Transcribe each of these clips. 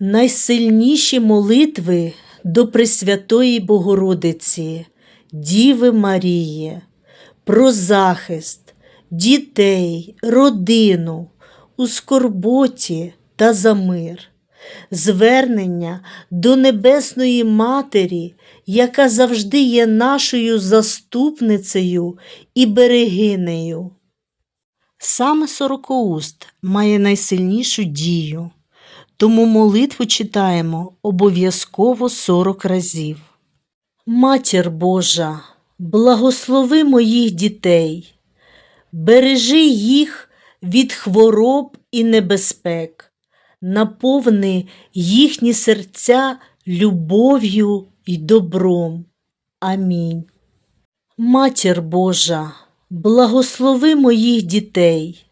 Найсильніші молитви до Пресвятої Богородиці, Діви Марії, про захист дітей, родину у скорботі та за мир, звернення до Небесної Матері, яка завжди є нашою заступницею і берегинею. Саме сорокоуст має найсильнішу дію, тому молитву читаємо обов'язково сорок разів. Матір Божа, благослови моїх дітей, бережи їх від хвороб і небезпек, наповни їхні серця любов'ю і добром. Амінь. Матір Божа, благослови моїх дітей,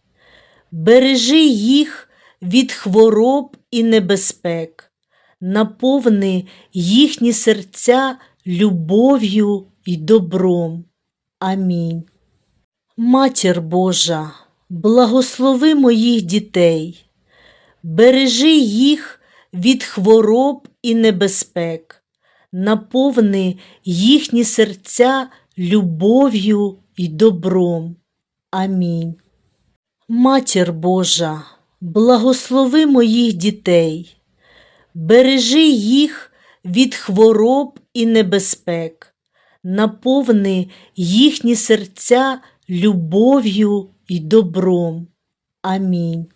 бережи їх від хвороб і небезпек, наповни їхні серця любов'ю і добром. Амінь. Матір Божа, благослови моїх дітей, бережи їх від хвороб і небезпек, наповни їхні серця любов'ю і добром. Амінь. Матір Божа, благослови моїх дітей, бережи їх від хвороб і небезпек, наповни їхні серця любов'ю і добром. Амінь.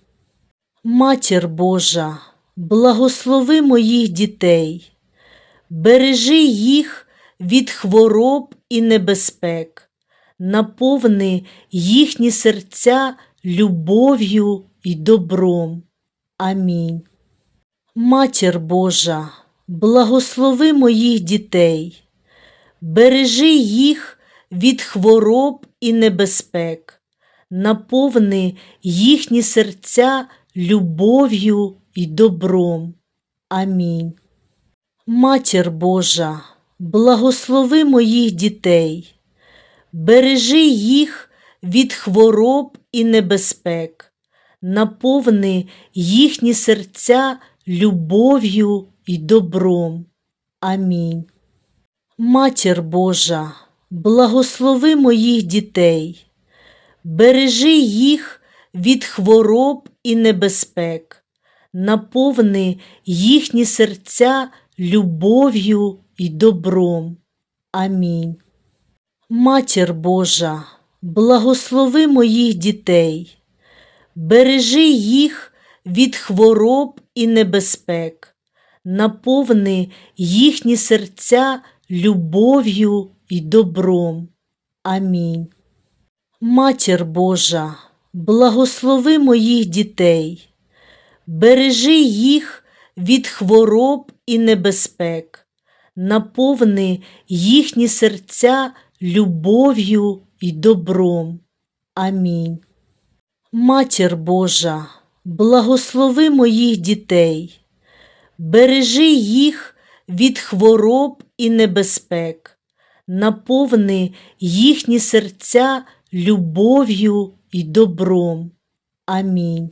Матір Божа, благослови моїх дітей, бережи їх від хвороб і небезпек, наповни їхні серця любов'ю і добром. Амінь. Матір Божа, благослови моїх дітей, бережи їх від хвороб і небезпек, наповни їхні серця любов'ю і добром. Амінь. Матір Божа, благослови моїх дітей, бережи їх від хвороб і небезпек, наповни їхні серця любов'ю і добром. Амінь. Матір Божа, благослови моїх дітей, бережи їх від хвороб і небезпек, наповни їхні серця любов'ю і добром. Амінь. Матір Божа, благослови моїх дітей, бережи їх від хвороб і небезпек, наповни їхні серця любов'ю і добром. Амінь. Матір Божа, благослови моїх дітей, бережи їх від хвороб і небезпек, наповни їхні серця любов'ю і добром. Амінь. Матір Божа, благослови моїх дітей, бережи їх від хвороб і небезпек, наповни їхні серця любов'ю і добром. Амінь.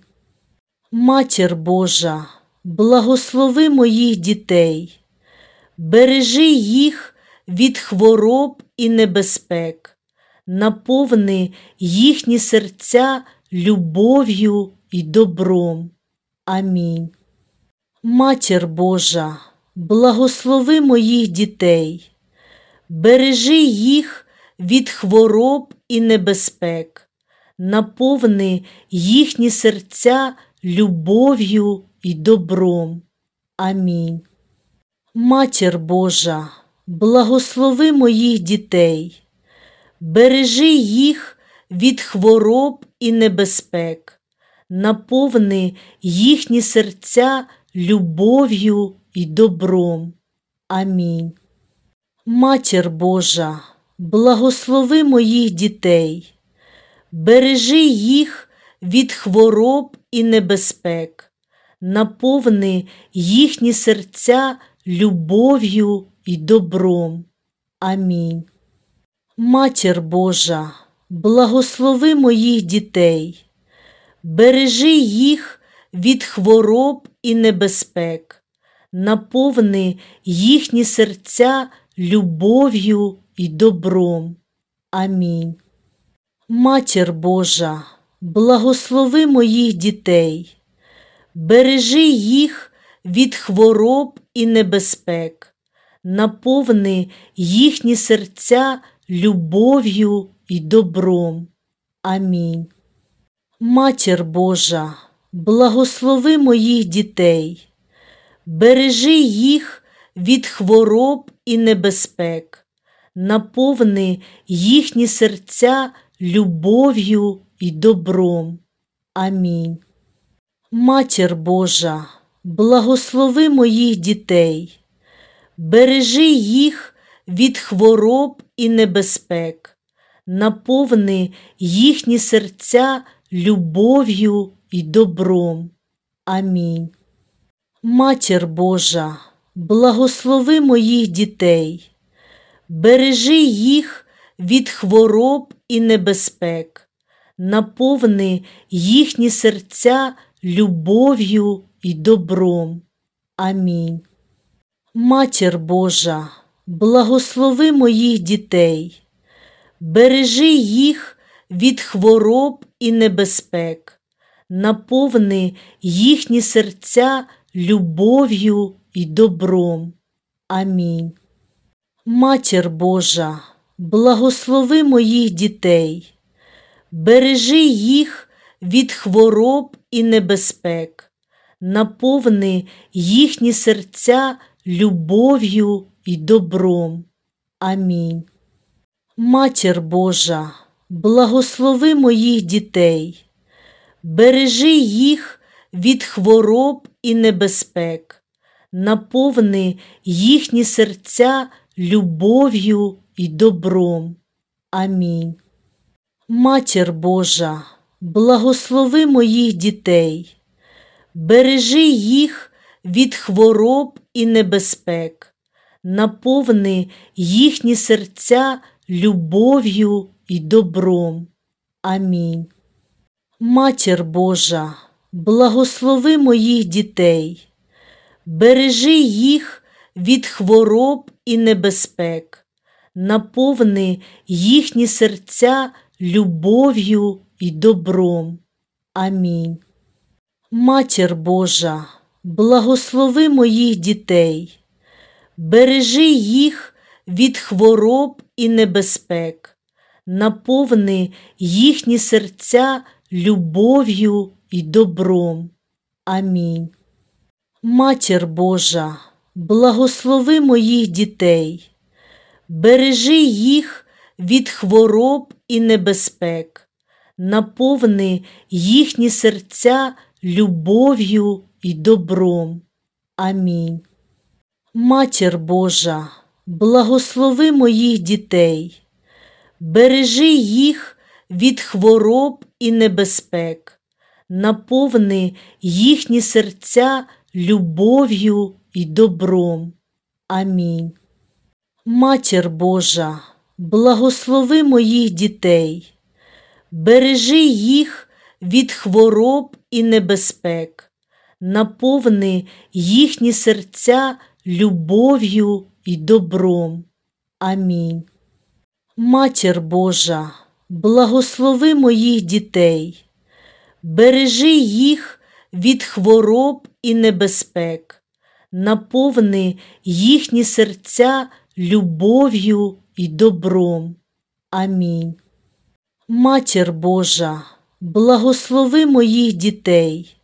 Матір Божа, благослови моїх дітей, бережи їх від хвороб і небезпек, наповни їхні серця любов'ю і добром. Амінь. Матір Божа, благослови моїх дітей, бережи їх від хвороб і небезпек, наповни їхні серця любов'ю і добром. Амінь. Матір Божа, благослови моїх дітей, бережи їх від хвороб і небезпек, наповни їхні серця любов'ю і добром. Амінь. Матір Божа, благослови моїх дітей, бережи їх від хвороб і небезпек, наповни їхні серця любов'ю і добром. Амінь. Матір Божа, благослови моїх дітей, бережи їх від хвороб і небезпек, наповни їхні серця любов'ю і добром. Амінь. Матір Божа, благослови моїх дітей, бережи їх від хвороб і небезпек, наповни їхні серця любов'ю і добром. Амінь. Матір Божа, благослови моїх дітей, бережи їх від хвороб і небезпек, наповни їхні серця любов'ю і добром. Амінь. Матір Божа, благослови моїх дітей, бережи їх від хвороб і небезпек, наповни їхні серця любов'ю і добром. Амінь. Матір Божа, благослови моїх дітей, бережи їх від хвороб і небезпек, наповни їхні серця любов'ю і добром. Амінь. Матір Божа, благослови моїх дітей, бережи їх від хвороб і небезпек, наповни їхні серця любов'ю і добром. Амінь. Матір Божа, благослови моїх дітей, бережи їх від хвороб і небезпек, наповни їхні серця любов'ю і добром. Амінь. Матір Божа, благослови моїх дітей, бережи їх від хвороб і небезпек, наповни їхні серця любов'ю і добром. Амінь. Матір Божа, благослови моїх дітей, бережи їх від хвороб і небезпек, наповни їхні серця любов'ю і добром. Амінь. Матір Божа, благослови моїх дітей, бережи їх від хвороб і небезпек, наповни їхні серця любов'ю і добром. Амінь. Матір Божа, благослови моїх дітей, бережи їх від хвороб і небезпек, наповни їхні серця любов'ю і добром. Амінь. Матір Божа, благослови моїх дітей, бережи їх від хвороб і небезпек, наповни їхні серця любов'ю і добром. Амінь. Матір Божа, благослови моїх дітей, бережи їх від хвороб і небезпек, наповни їхні серця любов'ю і добром. Амінь. Матір Божа, благослови моїх дітей, бережи їх від хвороб і небезпек, наповни їхні серця любов'ю і добром. Амінь. Матір Божа, благослови моїх дітей, бережи їх від хвороб і небезпек, наповни їхні серця любов'ю і добром. Амінь. Матір Божа, благослови моїх дітей,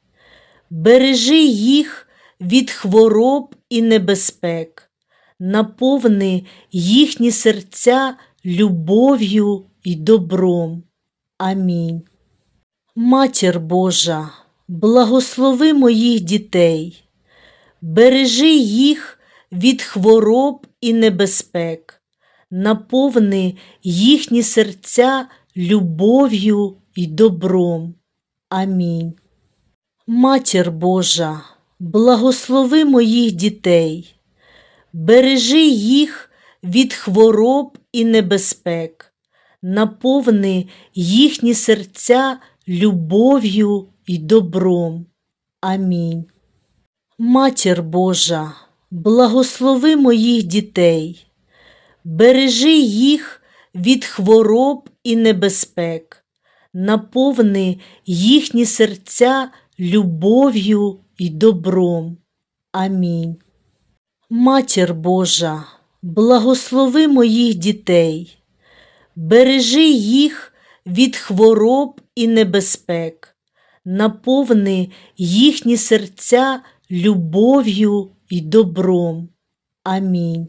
бережи їх від хвороб і небезпек, наповни їхні серця любов'ю і добром. Амінь. Матір Божа, благослови моїх дітей, бережи їх від хвороб і небезпек, наповни їхні серця любов'ю і добром. Амінь. Матір Божа, благослови моїх дітей, бережи їх від хвороб і небезпек, наповни їхні серця любов'ю і добром. Амінь. Матір Божа, благослови моїх дітей, бережи їх від хвороб і небезпек, наповни їхні серця любов'ю і добром. Амінь. Матір Божа, благослови моїх дітей, бережи їх від хвороб і небезпек, наповни їхні серця любов'ю і добром. Амінь.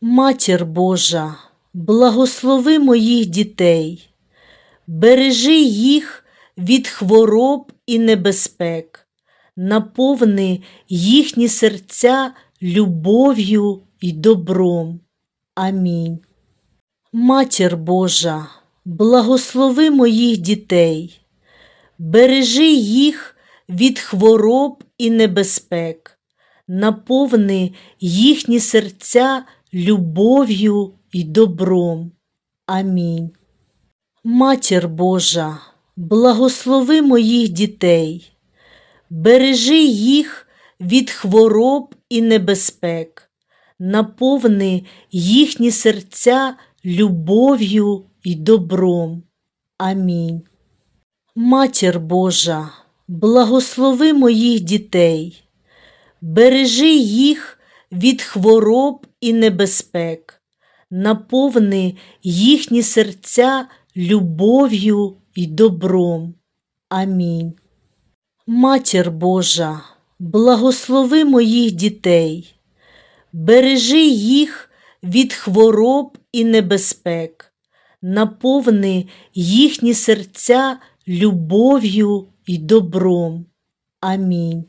Матір Божа, благослови моїх дітей, бережи їх від хвороб і небезпек, наповни їхні серця любов'ю і добром. Амінь. Матір Божа, благослови моїх дітей, бережи їх від хвороб і небезпек, наповни їхні серця любов'ю і добром. Амінь. Матір Божа, благослови моїх дітей, бережи їх від хвороб і небезпек, наповни їхні серця любов'ю і добром. Амінь. Матір Божа, благослови моїх дітей, бережи їх від хвороб і небезпек, наповни їхні серця любов'ю і добром. Амінь. Матір Божа, благослови моїх дітей, бережи їх від хвороб і небезпек, наповни їхні серця любов'ю і добром. Амінь.